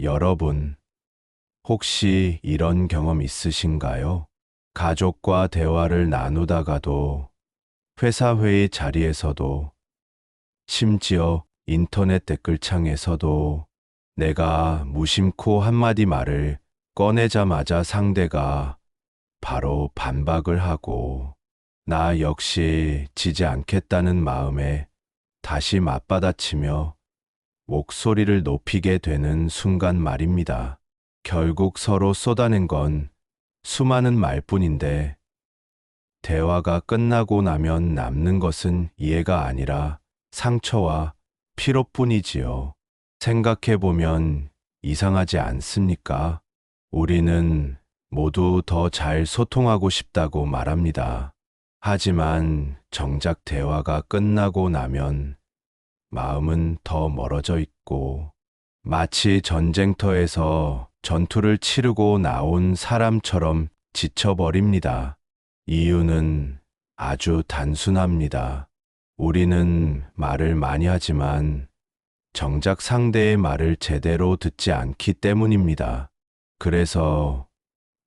여러분, 혹시 이런 경험 있으신가요? 가족과 대화를 나누다가도 회사 회의 자리에서도 심지어 인터넷 댓글창에서도 내가 무심코 한마디 말을 꺼내자마자 상대가 바로 반박을 하고 나 역시 지지 않겠다는 마음에 다시 맞받아치며 목소리를 높이게 되는 순간 말입니다. 결국 서로 쏟아낸 건 수많은 말뿐인데 대화가 끝나고 나면 남는 것은 이해가 아니라 상처와 피로뿐이지요. 생각해보면 이상하지 않습니까? 우리는 모두 더 잘 소통하고 싶다고 말합니다. 하지만 정작 대화가 끝나고 나면 마음은 더 멀어져 있고 마치 전쟁터에서 전투를 치르고 나온 사람처럼 지쳐버립니다. 이유는 아주 단순합니다. 우리는 말을 많이 하지만 정작 상대의 말을 제대로 듣지 않기 때문입니다. 그래서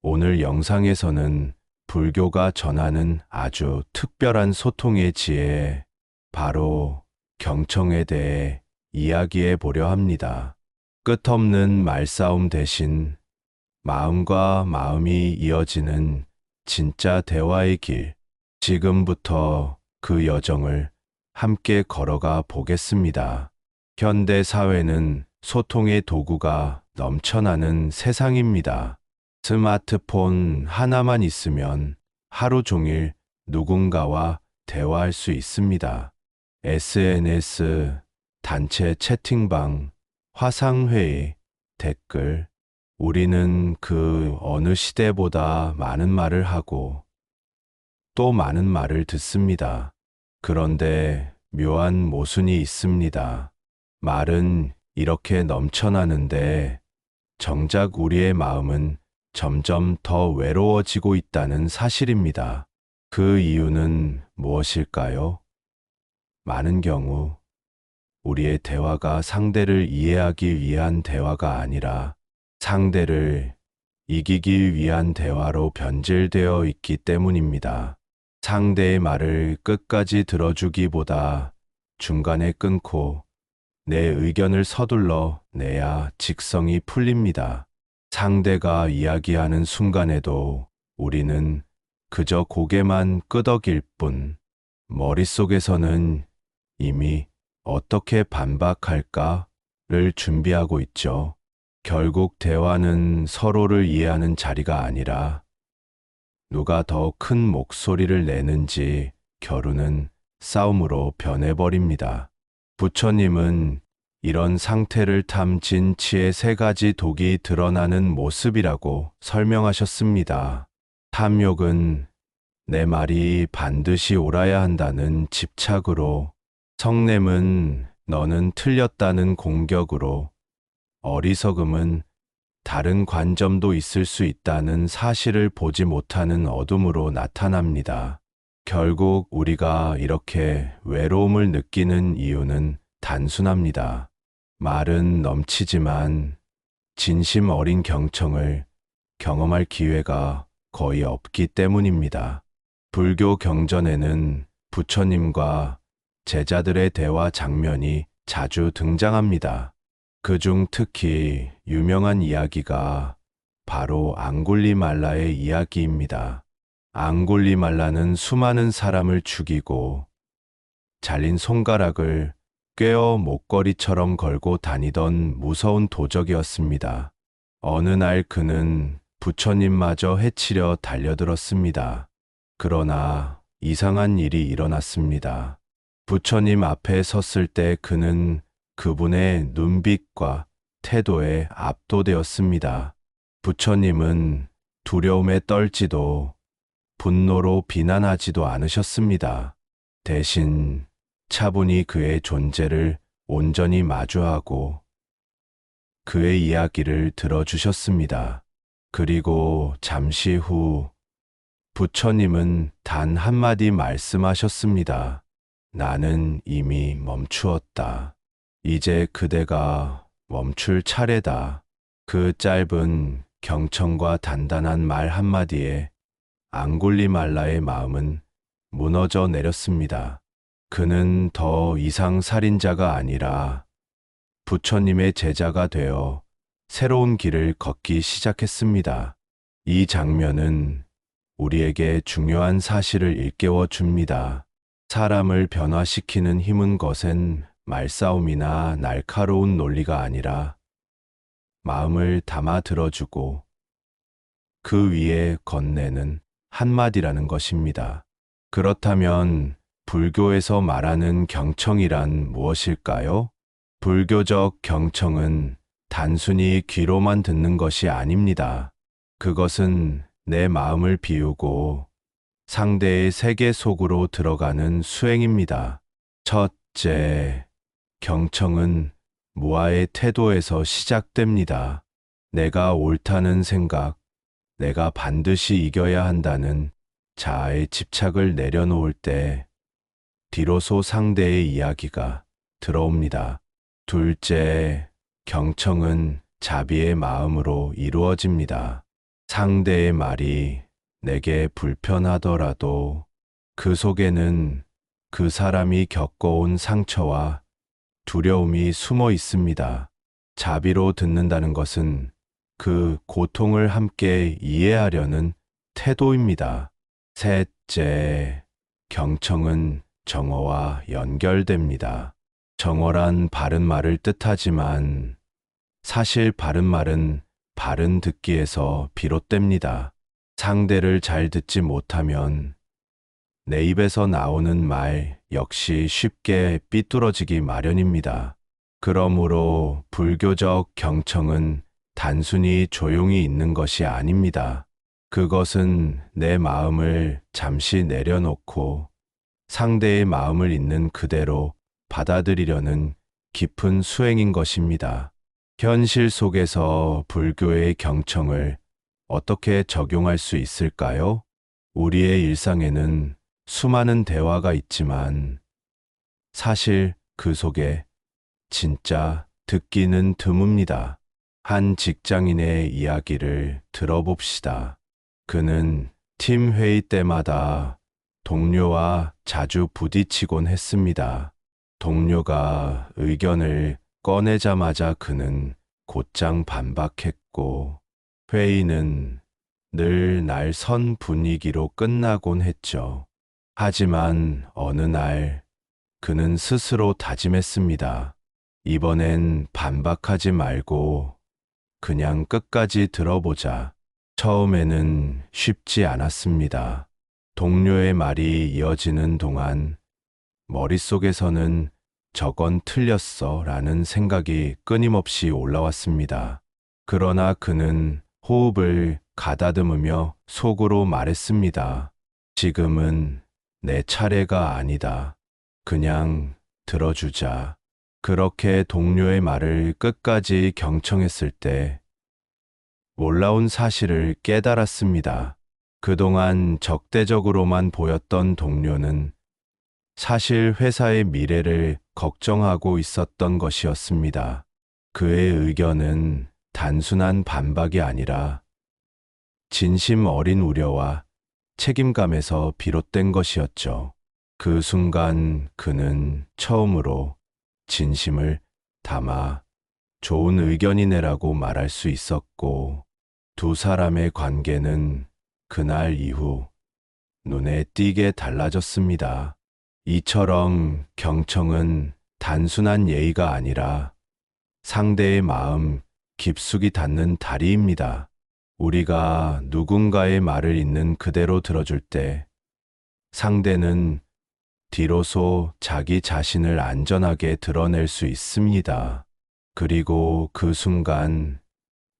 오늘 영상에서는 불교가 전하는 아주 특별한 소통의 지혜, 바로 경청에 대해 이야기해 보려 합니다. 끝없는 말싸움 대신 마음과 마음이 이어지는 진짜 대화의 길. 지금부터 그 여정을 함께 걸어가 보겠습니다. 현대 사회는 소통의 도구가 넘쳐나는 세상입니다. 스마트폰 하나만 있으면 하루 종일 누군가와 대화할 수 있습니다. SNS, 단체 채팅방, 화상회의, 댓글. 우리는 그 어느 시대보다 많은 말을 하고 또 많은 말을 듣습니다. 그런데 묘한 모순이 있습니다. 말은 이렇게 넘쳐나는데 정작 우리의 마음은 점점 더 외로워지고 있다는 사실입니다. 그 이유는 무엇일까요? 많은 경우 우리의 대화가 상대를 이해하기 위한 대화가 아니라 상대를 이기기 위한 대화로 변질되어 있기 때문입니다. 상대의 말을 끝까지 들어주기보다 중간에 끊고 내 의견을 서둘러 내야 직성이 풀립니다. 상대가 이야기하는 순간에도 우리는 그저 고개만 끄덕일 뿐 머릿속에서는 이미 어떻게 반박할까를 준비하고 있죠. 결국 대화는 서로를 이해하는 자리가 아니라 누가 더 큰 목소리를 내는지 겨루는 싸움으로 변해버립니다. 부처님은 이런 상태를 탐진 치의 세 가지 독이 드러나는 모습이라고 설명하셨습니다. 탐욕은 내 말이 반드시 옳아야 한다는 집착으로, 성냄은 너는 틀렸다는 공격으로, 어리석음은 다른 관점도 있을 수 있다는 사실을 보지 못하는 어둠으로 나타납니다. 결국 우리가 이렇게 외로움을 느끼는 이유는 단순합니다. 말은 넘치지만 진심 어린 경청을 경험할 기회가 거의 없기 때문입니다. 불교 경전에는 부처님과 제자들의 대화 장면이 자주 등장합니다. 그중 특히 유명한 이야기가 바로 앙굴리말라의 이야기입니다. 앙굴리말라는 수많은 사람을 죽이고 잘린 손가락을 꿰어 목걸이처럼 걸고 다니던 무서운 도적이었습니다. 어느 날 그는 부처님마저 해치려 달려들었습니다. 그러나 이상한 일이 일어났습니다. 부처님 앞에 섰을 때 그는 그분의 눈빛과 태도에 압도되었습니다. 부처님은 두려움에 떨지도 분노로 비난하지도 않으셨습니다. 대신 차분히 그의 존재를 온전히 마주하고 그의 이야기를 들어주셨습니다. 그리고 잠시 후 부처님은 단 한마디 말씀하셨습니다. 나는 이미 멈추었다. 이제 그대가 멈출 차례다. 그 짧은 경청과 단단한 말 한마디에 앙골리말라의 마음은 무너져 내렸습니다. 그는 더 이상 살인자가 아니라 부처님의 제자가 되어 새로운 길을 걷기 시작했습니다. 이 장면은 우리에게 중요한 사실을 일깨워 줍니다. 사람을 변화시키는 힘은 것엔 말싸움이나 날카로운 논리가 아니라 마음을 담아 들어주고 그 위에 건네는 한마디라는 것입니다. 그렇다면 불교에서 말하는 경청이란 무엇일까요? 불교적 경청은 단순히 귀로만 듣는 것이 아닙니다. 그것은 내 마음을 비우고 상대의 세계 속으로 들어가는 수행입니다. 첫째, 경청은 무아의 태도에서 시작됩니다. 내가 옳다는 생각, 내가 반드시 이겨야 한다는 자아의 집착을 내려놓을 때 비로소 상대의 이야기가 들어옵니다. 둘째, 경청은 자비의 마음으로 이루어집니다. 상대의 말이 내게 불편하더라도 그 속에는 그 사람이 겪어온 상처와 두려움이 숨어 있습니다. 자비로 듣는다는 것은 그 고통을 함께 이해하려는 태도입니다. 셋째, 경청은 정어와 연결됩니다. 정어란 바른 말을 뜻하지만 사실 바른 말은 바른 듣기에서 비롯됩니다. 상대를 잘 듣지 못하면 내 입에서 나오는 말 역시 쉽게 삐뚤어지기 마련입니다. 그러므로 불교적 경청은 단순히 조용히 있는 것이 아닙니다. 그것은 내 마음을 잠시 내려놓고 상대의 마음을 있는 그대로 받아들이려는 깊은 수행인 것입니다. 현실 속에서 불교의 경청을 어떻게 적용할 수 있을까요? 우리의 일상에는 수많은 대화가 있지만 사실 그 속에 진짜 듣기는 드뭅니다. 한 직장인의 이야기를 들어봅시다. 그는 팀 회의 때마다 동료와 자주 부딪히곤 했습니다. 동료가 의견을 꺼내자마자 그는 곧장 반박했고 회의는 늘 날 선 분위기로 끝나곤 했죠. 하지만 어느 날 그는 스스로 다짐했습니다. 이번엔 반박하지 말고 그냥 끝까지 들어보자. 처음에는 쉽지 않았습니다. 동료의 말이 이어지는 동안 머릿속에서는 저건 틀렸어 라는 생각이 끊임없이 올라왔습니다. 그러나 그는 호흡을 가다듬으며 속으로 말했습니다. 지금은 내 차례가 아니다. 그냥 들어주자. 그렇게 동료의 말을 끝까지 경청했을 때 몰라온 사실을 깨달았습니다. 그동안 적대적으로만 보였던 동료는 사실 회사의 미래를 걱정하고 있었던 것이었습니다. 그의 의견은 단순한 반박이 아니라 진심 어린 우려와 책임감에서 비롯된 것이었죠. 그 순간 그는 처음으로 진심을 담아 좋은 의견이네라고 말할 수 있었고 두 사람의 관계는 그날 이후 눈에 띄게 달라졌습니다. 이처럼 경청은 단순한 예의가 아니라 상대의 마음 깊숙이 닿는 다리입니다. 우리가 누군가의 말을 있는 그대로 들어줄 때 상대는 뒤로소 자기 자신을 안전하게 드러낼 수 있습니다. 그리고 그 순간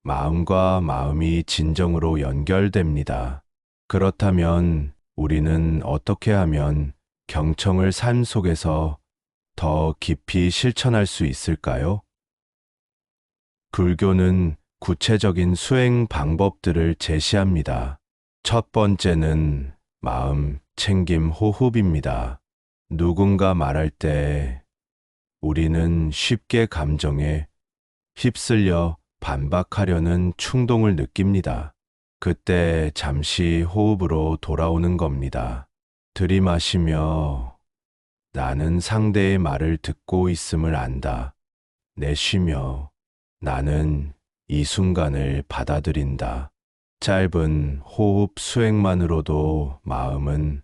마음과 마음이 진정으로 연결됩니다. 그렇다면 우리는 어떻게 하면 경청을 삶 속에서 더 깊이 실천할 수 있을까요? 불교는 구체적인 수행 방법들을 제시합니다. 첫 번째는 마음, 챙김, 호흡입니다. 누군가 말할 때 우리는 쉽게 감정에 휩쓸려 반박하려는 충동을 느낍니다. 그때 잠시 호흡으로 돌아오는 겁니다. 들이마시며 나는 상대의 말을 듣고 있음을 안다. 내쉬며 나는 이 순간을 받아들인다. 짧은 호흡 수행만으로도 마음은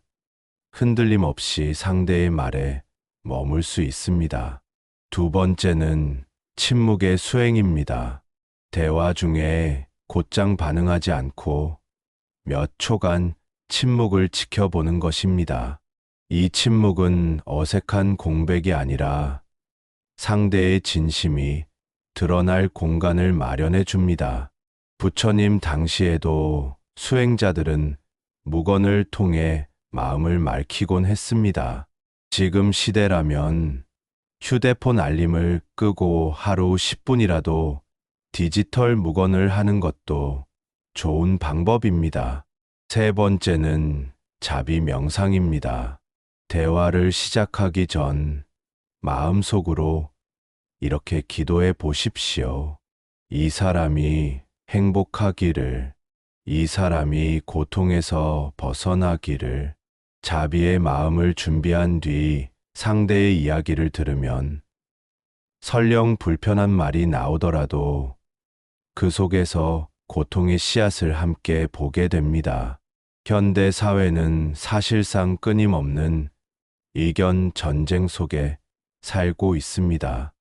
흔들림 없이 상대의 말에 머물 수 있습니다. 두 번째는 침묵의 수행입니다. 대화 중에 곧장 반응하지 않고 몇 초간 침묵을 지켜보는 것입니다. 이 침묵은 어색한 공백이 아니라 상대의 진심이 드러날 공간을 마련해 줍니다. 부처님 당시에도 수행자들은 무건을 통해 마음을 맑히곤 했습니다. 지금 시대라면 휴대폰 알림을 끄고 하루 10분이라도 디지털 무건을 하는 것도 좋은 방법입니다. 세 번째는 자비 명상입니다. 대화를 시작하기 전 마음속으로 이렇게 기도해 보십시오. 이 사람이 행복하기를, 이 사람이 고통에서 벗어나기를, 자비의 마음을 준비한 뒤 상대의 이야기를 들으면 설령 불편한 말이 나오더라도 그 속에서 고통의 씨앗을 함께 보게 됩니다. 현대 사회는 사실상 끊임없는 이견 전쟁 속에 살고 있습니다.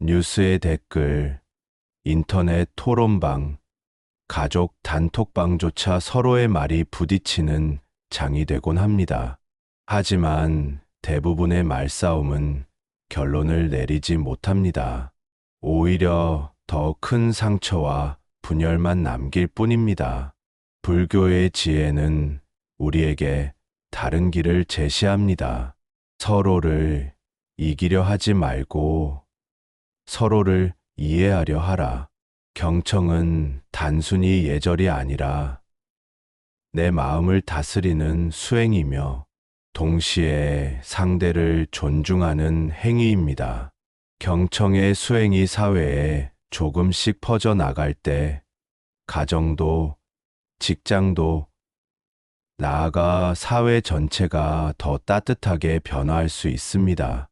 뉴스의 댓글, 인터넷 토론방, 가족 단톡방조차 서로의 말이 부딪히는 장이 되곤 합니다. 하지만 대부분의 말싸움은 결론을 내리지 못합니다. 오히려 더 큰 상처와 분열만 남길 뿐입니다. 불교의 지혜는 우리에게 다른 길을 제시합니다. 서로를 이기려 하지 말고 서로를 이해하려 하라. 경청은 단순히 예절이 아니라 내 마음을 다스리는 수행이며 동시에 상대를 존중하는 행위입니다. 경청의 수행이 사회에 조금씩 퍼져 나갈 때 가정도 직장도 나아가 사회 전체가 더 따뜻하게 변화할 수 있습니다.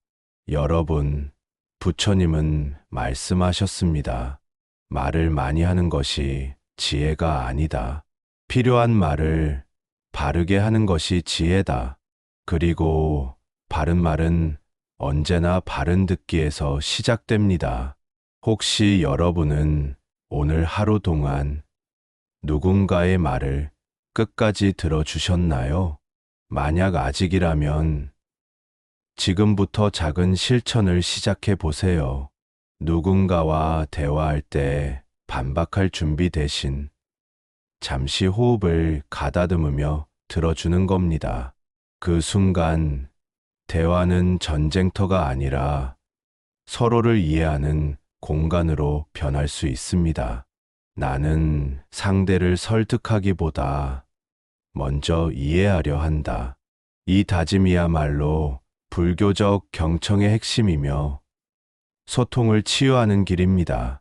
여러분, 부처님은 말씀하셨습니다. 말을 많이 하는 것이 지혜가 아니다. 필요한 말을 바르게 하는 것이 지혜다. 그리고 바른 말은 언제나 바른 듣기에서 시작됩니다. 혹시 여러분은 오늘 하루 동안 누군가의 말을 끝까지 들어주셨나요? 만약 아직이라면 지금부터 작은 실천을 시작해 보세요. 누군가와 대화할 때 반박할 준비 대신 잠시 호흡을 가다듬으며 들어주는 겁니다. 그 순간 대화는 전쟁터가 아니라 서로를 이해하는 공간으로 변할 수 있습니다. 나는 상대를 설득하기보다 먼저 이해하려 한다. 이 다짐이야말로 불교적 경청의 핵심이며 소통을 치유하는 길입니다.